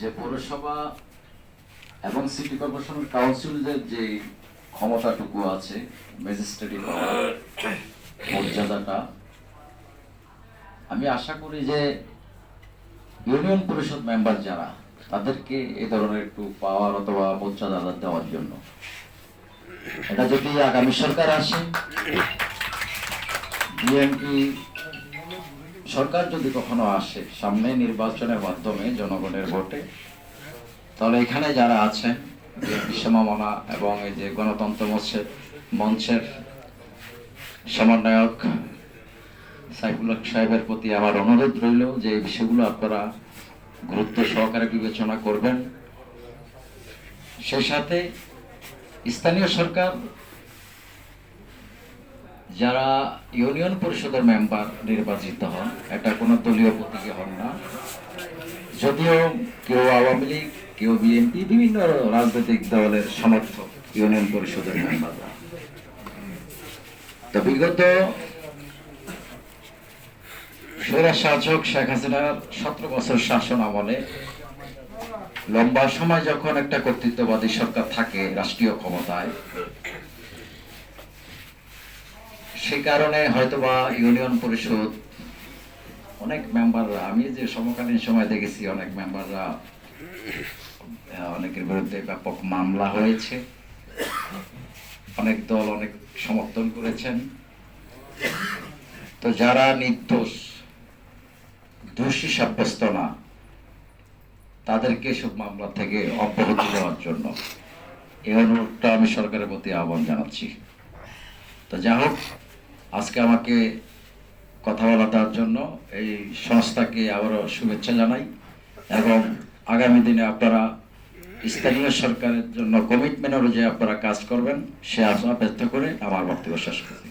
যে পৌরসভা এবং সিটি কর্পোরেশন কাউন্সিলের যে ক্ষমতাটুকু আছে, ম্যাজিস্ট্রেটি মর্যাদাটা, আমি আশা করি যে ইউনিয়ন পরিষদ মেম্বার যারা, তাদেরকে এই ধরনের একটু পাওয়ার অথবা মর্যাদা দেওয়ার জন্য। এটা যদি আগামী সরকার আসে, বিএনপি সরকার যদি কখনো আসে সামনে নির্বাচনের মাধ্যমে জনগণের ভোটে, তাহলে এখানে যারা আছেন বিএনপি সমমনা এবং এই যে গণতন্ত্র মঞ্চের মঞ্চের সমন্বয়ক সাইফুল্লাহ সাহেবের প্রতি আমার অনুরোধ রইল যে এই বিষয়গুলো আপনারা গুরুত্ব সহকারে বিবেচনা করবেন। সেই সাথে স্থানীয় সরকার যারা ইউনিয়ন পরিষদের মেম্বার নির্বাচিত হন, এটা কোনো দলীয় প্রতীকে হন না। যদিও কেউ আওয়ামী লীগ, কেউ বিএনপি, বিভিন্ন রাজনৈতিক দলের সমর্থক ইউনিয়ন পরিষদের মেম্বাররা। তো বিগত স্বৈরাজ শাসক শেখ হাসিনার সতেরো বছর শাসন আমলে লম্বা সময় যখন একটা কর্তৃত্ববাদী সরকার থাকে রাষ্ট্রীয় ক্ষমতায় সে কারণে হয়তোবা ইউনিয়ন পরিষদ অনেক মেম্বাররা, আমি যে সমকালীন সময় দেখেছি অনেক মেম্বাররা অনেকের বিরুদ্ধে ব্যাপক মামলা হয়েছে। অনেক দল অনেক সমর্থন করেছেন। তো যারা নির্দোষ, দোষী সাব্যস্ত না, তাদেরকে সব মামলা থেকে অব্যাহতি দেওয়ার জন্য এই অনুরোধটা আমি সরকারের প্রতি আহ্বান জানাচ্ছি। তো যা হোক আজকে আমাকে কথা বলা দেওয়ার জন্য এই সংস্থাকে আবারও শুভেচ্ছা জানাই এবং আগামী দিনে আপনারা স্থানীয় সরকারের জন্য কমিটমেন্ট অনুযায়ী আপনারা কাজ করবেন, সে আশা ব্যক্ত করে আমার বক্তব্য শেষ করছি।